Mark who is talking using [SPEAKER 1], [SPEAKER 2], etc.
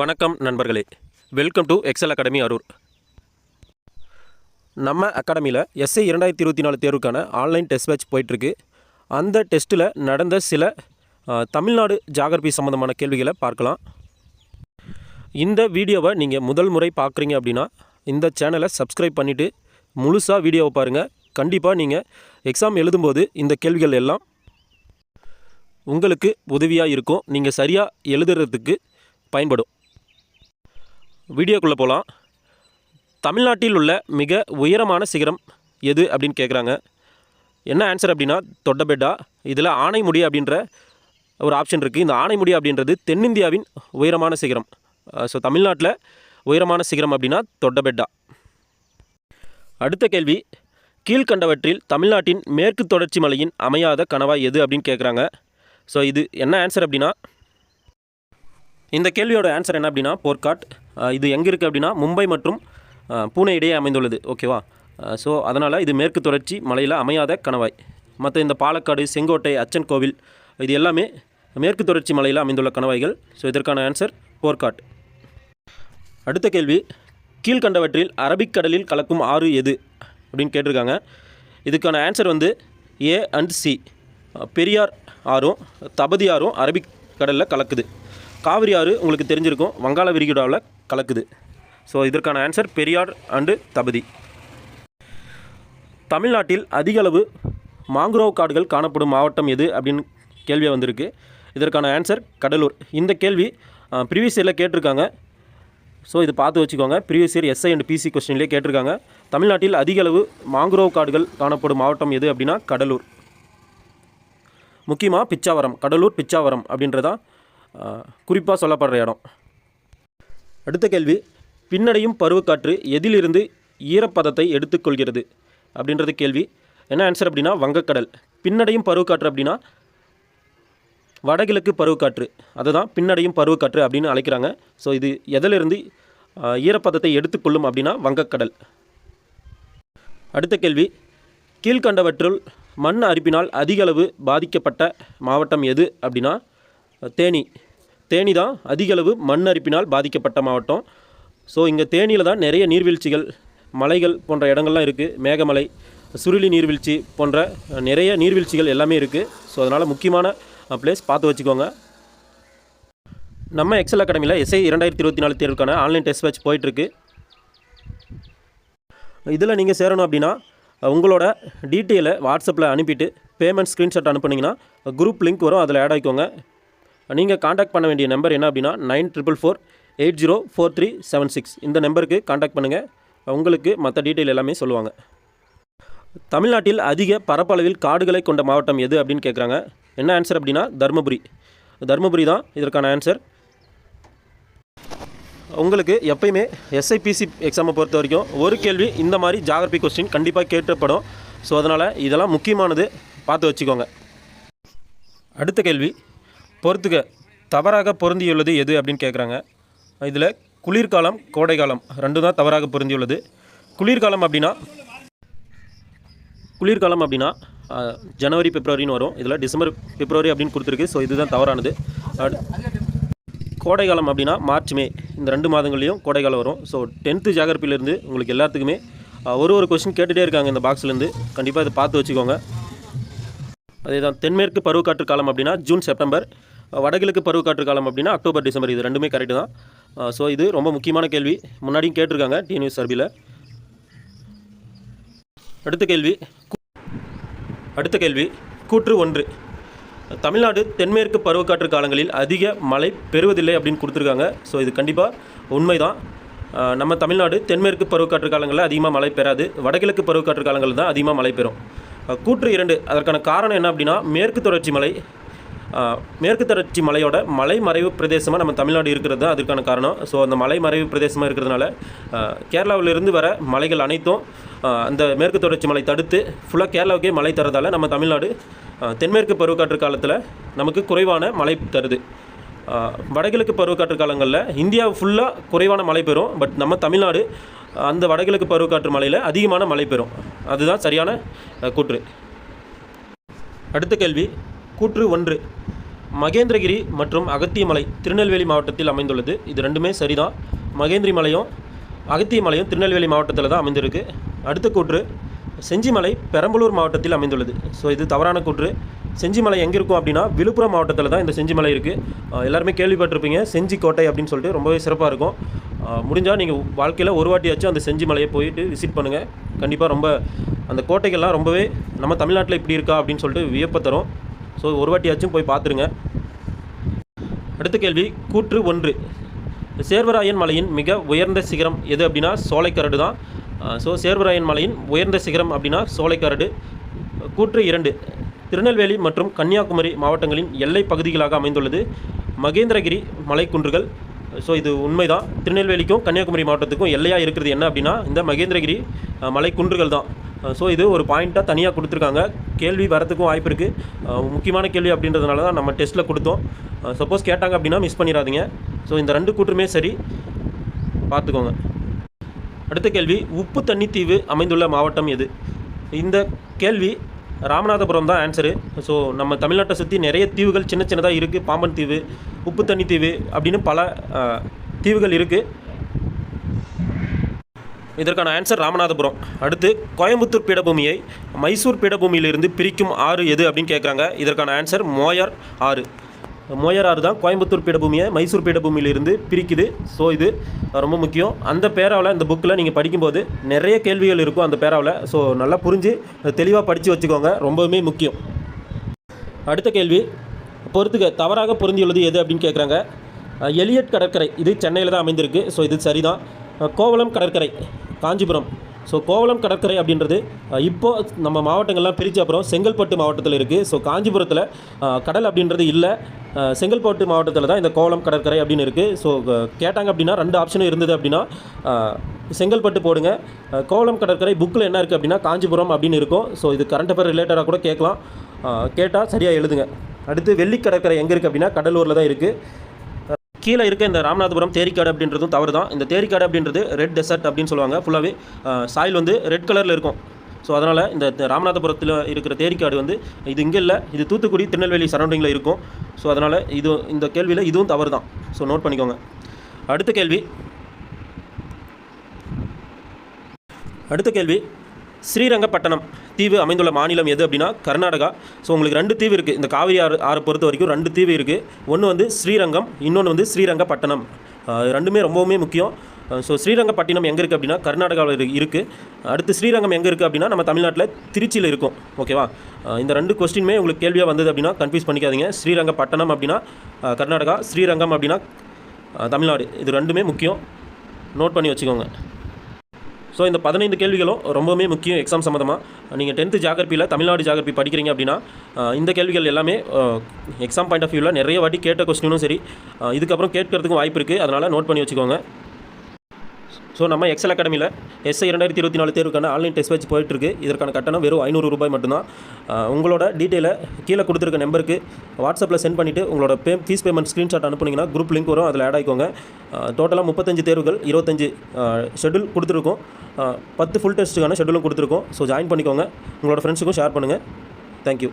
[SPEAKER 1] வணக்கம் நண்பர்களே. Welcome to Excel academy Arur நம்ம அகாடமியில் எஸ்ஐ இரண்டாயிரத்தி இருபத்தி நாலு தேர்வுக்கான ஆன்லைன் டெஸ்ட் பேட்ச் போயிட்டுருக்கு. அந்த டெஸ்ட்டில் நடந்த சில தமிழ்நாடு ஜாகிரபி சம்மந்தமான கேள்விகளை பார்க்கலாம். இந்த வீடியோவை நீங்கள் முதல் முறை பார்க்குறீங்க அப்படின்னா இந்த சேனலை சப்ஸ்கிரைப் பண்ணிவிட்டு முழுசாக வீடியோவை பாருங்கள் கண்டிப்பாக நீங்கள் எக்ஸாம் எழுதும்போது இந்த கேள்விகள் எல்லாம் உங்களுக்கு உதவியாக இருக்கும். நீங்கள் சரியாக எழுதுறதுக்கு பயன்படும். வீடியோக்குள்ளே போகலாம் தமிழ்நாட்டில் உள்ள மிக உயரமான சிகரம் எது அப்படின்னு கேட்குறாங்க என்ன ஆன்சர் அப்படின்னா தொட்டபெட்டா இதில் ஆனைமுடி அப்படின்ற ஒரு ஆப்ஷன் இருக்குது இந்த ஆனைமுடி அப்படின்றது தென்னிந்தியாவின் உயரமான சிகரம். ஸோ தமிழ்நாட்டில் உயரமான சிகரம் அப்படின்னா தொட்டபெட்டா அடுத்த கேள்வி கீழ்கண்டவற்றில் தமிழ்நாட்டின் மேற்கு தொடர்ச்சி மலையின் அமையாத கனவா எது அப்படின்னு கேட்குறாங்க ஸோ இது என்ன ஆன்சர் அப்படின்னா இந்த கேள்வியோட ஆன்சர் என்ன அப்படின்னா போர்க்காட் இது எங்கே இருக்குது அப்படின்னா மும்பை மற்றும் பூனே இடையே அமைந்துள்ளது. ஓகேவா ஸோ அதனால் இது மேற்கு தொடர்ச்சி மலையில் அமையாத கணவாய். மற்ற இந்த பாலக்காடு செங்கோட்டை அச்சன் கோவில் இது எல்லாமே மேற்கு தொடர்ச்சி மலையில் அமைந்துள்ள கணவாய்கள். ஸோ இதற்கான ஆன்சர் போர்க்காட் அடுத்த கேள்வி கீழ்கண்டவற்றில் அரபிக்கடலில் கலக்கும் ஆறு எது? அப்படின்னு கேட்டிருக்காங்க. இதுக்கான ஆன்சர் வந்து ஏ அண்ட் சி பெரியார் ஆறும் தபதி ஆறும் அரபிக் கடலில் கலக்குது. காவிரி ஆறு உங்களுக்கு தெரிஞ்சிருக்கும். வங்காள விரிகுடாவில் கலக்குது. ஸோ இதற்கான ஆன்சர் பெரியார் அண்டு தபதி. தமிழ்நாட்டில் அதிக அளவு மாங்குரோவ் காடுகள் காணப்படும் மாவட்டம் எது அப்படின்னு கேள்வி வந்திருக்கு. இதற்கான ஆன்சர் கடலூர். இந்த கேள்வி ப்ரீவியஸ் இயரில் கேட்டிருக்காங்க. ஸோ இது பார்த்து வச்சுக்கோங்க. Previous year SI and PC கொஸ்டின்லேயே கேட்டிருக்காங்க. தமிழ்நாட்டில் அதிக அளவு மாங்குரோவ் காடுகள் காணப்படும் மாவட்டம் எது அப்படின்னா கடலூர். முக்கியமாக பிச்சாவரம். கடலூர் பிச்சாவரம் அப்படின்றதான் குறிப்பாக சொல்லப்படுற இடம். அடுத்த கேள்வி பின்னடையும் பருவக்காற்று எதிலிருந்து ஈரப்பதத்தை எடுத்துக்கொள்கிறது? அப்படின்றது கேள்வி. என்ன ஆன்சர் அப்படின்னா வங்கக்கடல். பின்னடையும் பருவக்காற்று அப்படின்னா வடகிழக்கு பருவக்காற்று. அதுதான் பின்னடையும் பருவக்காற்று அப்படின்னு அழைக்கிறாங்க. ஸோ இது எதிலிருந்து ஈரப்பதத்தை எடுத்துக்கொள்ளும் அப்படின்னா வங்கக்கடல். அடுத்த கேள்வி கீழ்கண்டவற்றுள் மண் அரிப்பினால் அதிகளவு பாதிக்கப்பட்ட மாவட்டம் எது அப்படின்னா தேனி. தேனி தான் அதிகளவு மண் அரிப்பினால் பாதிக்கப்பட்ட மாவட்டம். ஸோ இங்கே தேனியில் தான் நிறைய நீர்வீழ்ச்சிகள் மலைகள் போன்ற இடங்கள்லாம் இருக்குது மேகமலை சுருளி நீர்வீழ்ச்சி போன்ற நிறைய நீர்வீழ்ச்சிகள் எல்லாமே இருக்குது ஸோ அதனால் முக்கியமான ப்ளேஸ் பார்த்து வச்சுக்கோங்க. நம்ம எக்ஸல் அகாடமியில் எஸ்ஐ இரண்டாயிரத்தி இருபத்தி நாலு தேர்வுக்கான ஆன்லைன் டெஸ்ட் வச்சு போயிட்டுருக்கு. இதில் நீங்கள் சேரணும் அப்படின்னா உங்களோட டீட்டெயிலை வாட்ஸ்அப்பில் அனுப்பிட்டு பேமெண்ட் ஸ்க்ரீன்ஷாட் அனுப்புனீங்கன்னா குரூப் லிங்க் வரும். அதில் ஆட் ஆகிக்கோங்க நீங்கள் காண்டாக்ட் பண்ண வேண்டிய நம்பர் என்ன அப்படின்னா nine triple four eight zero four three seven six இந்த நம்பருக்கு காண்டாக்ட் பண்ணுங்கள் உங்களுக்கு மற்ற டீட்டெயில் எல்லாமே சொல்லுவாங்க. தமிழ்நாட்டில் அதிக பரப்பளவில் காடுகளை கொண்ட மாவட்டம் எது அப்படின்னு கேட்குறாங்க என்ன ஆன்சர் அப்படின்னா தருமபுரி. தருமபுரி தான் இதற்கான ஆன்சர் உங்களுக்கு எப்பயுமே எஸ்ஐபிசி எக்ஸாமை பொறுத்த வரைக்கும் ஒரு கேள்வி இந்த மாதிரி ஜாகிரபி கொஸ்டின் கண்டிப்பாக கேட்டப்படும். ஸோ அதனால் இதெல்லாம் முக்கியமானது பார்த்து வச்சுக்கோங்க. அடுத்த கேள்வி. பொறுத்துக்க தவறாக பொருந்தியுள்ளது எது அப்படின்னு கேட்குறாங்க இதில் குளிர்காலம் கோடைக்காலம் ரெண்டும் தான் தவறாக பொருந்தியுள்ளது. குளிர்காலம் அப்படின்னா குளிர்காலம் அப்படின்னா ஜனவரி பிப்ரவரின்னு வரும். இதில் டிசம்பர் பிப்ரவரி அப்படின்னு கொடுத்துருக்கு. ஸோ இதுதான் தவறானது. அடு கோடைக்காலம் அப்படின்னா மார்ச் மே இந்த ரெண்டு மாதங்கள்லேயும் கோடைக்காலம் வரும். ஸோ டென்த்து ஜாகிரப்பிலேருந்து உங்களுக்கு எல்லாத்துக்குமே ஒரு ஒரு கொஸ்டின் கேட்டுகிட்டே இருக்காங்க இந்த பாக்ஸ்லேருந்து கண்டிப்பாக இதை பார்த்து வச்சுக்கோங்க. அதே தான் தென்மேற்கு பருவக்காற்று காலம் அப்படின்னா ஜூன் செப்டம்பர் வடகிழக்கு பருவக்காற்று காலம் அப்படின்னா அக்டோபர் டிசம்பர் இது ரெண்டுமே கரெக்டு தான். ஸோ இது ரொம்ப முக்கியமான கேள்வி. முன்னாடியும் கேட்டிருக்காங்க டிஎன்யூஸ் சர்பியில் அடுத்த கேள்வி அடுத்த கேள்வி கூற்று ஒன்று. தமிழ்நாடு தென்மேற்கு பருவக்காற்று காலங்களில் அதிக மழை பெறுவதில்லை அப்படின்னு கொடுத்துருக்காங்க. ஸோ இது கண்டிப்பாக உண்மைதான். நம்ம தமிழ்நாடு தென்மேற்கு பருவக்காற்று காலங்களில் அதிகமாக மழை பெறாது. வடகிழக்கு பருவக்காற்று காலங்களில் தான் அதிகமாக மழை பெறும். கூற்று இரண்டு அதற்கான காரணம் என்ன அப்படின்னா மேற்கு தொடர்ச்சி மலை மேற்கு தொடர்ச்சி மலையோட மலை மறைவு பிரதேசமாக நம்ம தமிழ்நாடு இருக்கிறது தான் அதுக்கான காரணம். ஸோ அந்த மலை மறைவு பிரதேசமாக இருக்கிறதுனால கேரளாவிலிருந்து வர மலைகள் அனைத்தும் அந்த மேற்கு தொடர்ச்சி மலை தடுத்து ஃபுல்லாக கேரளாவுக்கே மழை தரதால நம்ம தமிழ்நாடு தென்மேற்கு பருவக்காற்று காலத்தில் நமக்கு குறைவான மழை தருது. வடகிழக்கு பருவக்காற்று காலங்களில் இந்தியா ஃபுல்லாக குறைவான மழை பெறும். பட் நம்ம தமிழ்நாடு அந்த வடகிழக்கு பருவக்காற்று மலையில் அதிகமான மழை பெறும். அதுதான் சரியான கூற்று. அடுத்த கேள்வி கூற்று ஒன்று. மகேந்திரகிரி மற்றும் அகத்தியமலை திருநெல்வேலி மாவட்டத்தில் அமைந்துள்ளது. இது ரெண்டுமே சரிதான். மகேந்திரி மலையும் அகத்தியமலையும் திருநெல்வேலி மாவட்டத்தில் தான் அமைந்திருக்கு. அடுத்த கூற்று செஞ்சிமலை பெரம்பலூர் மாவட்டத்தில் அமைந்துள்ளது. ஸோ இது தவறான கூற்று. செஞ்சிமலை எங்கே இருக்கும் அப்படின்னா விழுப்புரம் மாவட்டத்தில் தான் இந்த செஞ்சிமலை இருக்குது எல்லாருமே கேள்விப்பட்டிருப்பீங்க செஞ்சி கோட்டை அப்படின்னு சொல்லிட்டு ரொம்பவே சிறப்பாக இருக்கும். முடிஞ்சால் நீங்கள் வாழ்க்கையில் ஒரு வாட்டியாச்சும் அந்த செஞ்சி மலையை போயிட்டு விசிட் பண்ணுங்கள் கண்டிப்பாக ரொம்ப அந்த கோட்டைகள்லாம் ரொம்பவே நம்ம தமிழ்நாட்டில் இப்படி இருக்கா அப்படின்னு சொல்லிட்டு வியப்பை தரும். ஸோ ஒரு வாட்டியாச்சும் போய் பார்த்துருங்க. அடுத்த கேள்வி கூற்று ஒன்று. சேர்வராயன் மலையின் மிக உயர்ந்த சிகரம் எது அப்படின்னா சோலைக்கரடு தான். ஸோ சேர்வராயன் மலையின் உயர்ந்த சிகரம் அப்படின்னா சோலைக்கரடு. கூற்று இரண்டு. திருநெல்வேலி மற்றும் கன்னியாகுமரி மாவட்டங்களின் எல்லை பகுதிகளாக அமைந்துள்ளது மகேந்திரகிரி மலைக்குன்றுகள். ஸோ இது உண்மைதான். திருநெல்வேலிக்கும் கன்னியாகுமரி மாவட்டத்துக்கும் எல்லையாக இருக்கிறது என்ன அப்படின்னா இந்த மகேந்திரகிரி மலைக்குன்றுகள் தான். ஸோ இது ஒரு பாயிண்ட்டாக தனியாக கொடுத்துருக்காங்க. கேள்வி வரத்துக்கும் வாய்ப்பு இருக்குது முக்கியமான கேள்வி அப்படின்றதுனால தான் நம்ம டெஸ்ட்டில் கொடுத்தோம். சப்போஸ் கேட்டாங்க அப்படின்னா மிஸ் பண்ணிடாதீங்க. ஸோ இந்த ரெண்டு கூற்றுமே சரி. பார்த்துக்கோங்க. அடுத்த கேள்வி உப்பு தண்ணி தீவு அமைந்துள்ள மாவட்டம் எது? இந்த கேள்வி ராமநாதபுரம் தான் ஆன்சரு ஸோ நம்ம தமிழ்நாட்டை சுற்றி நிறைய தீவுகள் சின்ன சின்னதாக இருக்குது பாம்பன் தீவு உப்பு தண்ணி தீவு அப்படின்னு பல தீவுகள் இருக்குது இதற்கான ஆன்சர் ராமநாதபுரம். அடுத்து கோயம்புத்தூர் பீடபூமியை மைசூர் பீடபூமியிலிருந்து பிரிக்கும் ஆறு எது அப்படின்னு கேட்குறாங்க இதற்கான ஆன்சர் மோயர் ஆறு. மோயர் ஆறு தான் கோயம்புத்தூர் பீடபூமியை மைசூர் பீடபூமியிலிருந்து பிரிக்குது. ஸோ இது ரொம்ப முக்கியம். அந்த பேராவில் இந்த புக்கில் நீங்கள் படிக்கும்போது நிறைய கேள்விகள் இருக்கும் அந்த பேராவில். ஸோ நல்லா புரிஞ்சு தெளிவாக படித்து வச்சுக்கோங்க. ரொம்பவுமே முக்கியம். அடுத்த கேள்வி பொறுத்துக்க தவறாக பொருந்தியுள்ளது எது அப்படின்னு கேட்குறாங்க எலியட் கடற்கரை இது சென்னையில் தான் அமைந்திருக்கு. ஸோ இது சரிதான். கோவளம் கடற்கரை காஞ்சிபுரம். ஸோ கோவளம் கடற்கரை அப்படின்றது இப்போது நம்ம மாவட்டங்கள்லாம் பிரித்த அப்புறம் செங்கல்பட்டு மாவட்டத்தில் இருக்குது ஸோ காஞ்சிபுரத்தில் கடல் அப்படின்றது இல்லை. செங்கல்பட்டு மாவட்டத்தில் தான் இந்த கோவளம் கடற்கரை அப்படின்னு இருக்குது ஸோ கேட்டாங்க அப்படின்னா ரெண்டு ஆப்ஷனும் இருந்தது அப்படின்னா செங்கல்பட்டு போடுங்க. கோவளம் கடற்கரை புக்கில் என்ன இருக்குது அப்படின்னா காஞ்சிபுரம் அப்படின்னு இருக்கும். ஸோ இது கரண்ட் அஃபேர் ரிலேட்டடாக கூட கேட்கலாம். கேட்டால் சரியாக எழுதுங்க. அடுத்து வெள்ளி கடற்கரை எங்கே இருக்குது அப்படின்னா கடலூரில் தான் இருக்குது கீழே இருக்க இந்த ராமநாதபுரம் தேரிக்காடு அப்படின்றதும் தவறு தான் இந்த தேரிக்காடு அப்படின்றது ரெட் டெசர்ட் அப்படின்னு சொல்லுவாங்க. ஃபுல்லாகவே சாயில் வந்து ரெட் கலரில் இருக்கும். ஸோ அதனால் இந்த இந்த ராமநாதபுரத்தில் இருக்கிற தேரிக்காடு வந்து இது இங்கே இல்லை. இது தூத்துக்குடி திருநெல்வேலி சரௌண்டிங்கில் இருக்கும். ஸோ அதனால் இது இந்த கேள்வியில் இதுவும் தவறு தான் ஸோ நோட் பண்ணிக்கோங்க. அடுத்த கேள்வி. அடுத்த கேள்வி. ஸ்ரீரங்கப்பட்டணம் தீவு அமைந்துள்ள மாநிலம் எது அப்படின்னா கர்நாடகா. ஸோ உங்களுக்கு ரெண்டு தீவு இருக்குது இந்த காவிரி ஆறு ஆறை பொறுத்த வரைக்கும் ரெண்டு தீவு இருக்குது ஒன்று வந்து ஸ்ரீரங்கம் இன்னொன்று வந்து ஸ்ரீரங்கப்பட்டணம் ரெண்டுமே ரொம்பவுமே முக்கியம். ஸோ ஸ்ரீரங்கப்பட்டினம் எங்கே இருக்குது அப்படின்னா கர்நாடகாவில் இருக்குது அடுத்து ஸ்ரீரங்கம் எங்கே இருக்குது அப்படின்னா நம்ம தமிழ்நாட்டில் திருச்சியில் இருக்கும். ஓகேவா இந்த ரெண்டு கொஸ்டினுமே உங்களுக்கு கேள்வியாக வந்தது அப்படின்னா கன்ஃபியூஸ் பண்ணிக்காதீங்க. ஸ்ரீரங்கப்பட்டணம் அப்படின்னா கர்நாடகா ஸ்ரீரங்கம் அப்படின்னா தமிழ்நாடு. இது ரெண்டுமே முக்கியம். நோட் பண்ணி வச்சுக்கோங்க. ஸோ இந்த பதினைந்து கேள்விகளும் ரொம்பவுமே முக்கியம் எக்ஸாம் சம்மந்தமாக நீங்கள் டென்த்து ஜாகிரபியில் தமிழ்நாடு ஜாகிரபி படிக்கிறீங்க அப்படின்னா இந்த கேள்விகள் எல்லாமே எக்ஸாம் பாயிண்ட் ஆஃப் வியூவில் நிறைய வாட்டி கேட்ட கொஸ்டினும் சரி. இதுக்கப்புறம் கேட்கறதுக்கும் வாய்ப்பு இருக்குது அதனால் நோட் பண்ணி வச்சுக்கோங்க. ஸோ நம்ம எக்ஸல் அகாடமியில் எஸ்ஐ இரண்டாயிரத்தி இருபத்தி நாலு தேர்வுக்கான ஆன்லைன் டெஸ்ட் வச்சு போயிட்டுருக்கு. இதற்கான கட்டணம் வெறும் ஐநூறு ரூபாய் மட்டும்தான். உங்களோட டீட்டெயிலை கீழே கொடுத்துருக்க நம்பருக்கு வாட்ஸ்அப்பில் சென்ட் பண்ணிவிட்டு உங்களோட பே ஃபீஸ் பேமெண்ட் ஸ்க்ரீன்ஷாட் அனுப்புனீங்கன்னா குரூப் லிங்க் வரும். அதில் ஆட் ஆகிக்கோங்க டோட்டலாக முப்பத்தஞ்சு தேர்வுகள் இருபத்தஞ்சு ஷெட்யூல் கொடுத்துருக்கோம். பத்து ஃபுல் டெஸ்ட்டுக்கான ஷெட்யூலும் கொடுத்துருக்கோம். ஸோ ஜாயின் பண்ணிக்கோங்க. உங்களோட ஃப்ரெண்ட்ஸுக்கும் ஷேர் பண்ணுங்கள் தேங்க்யூ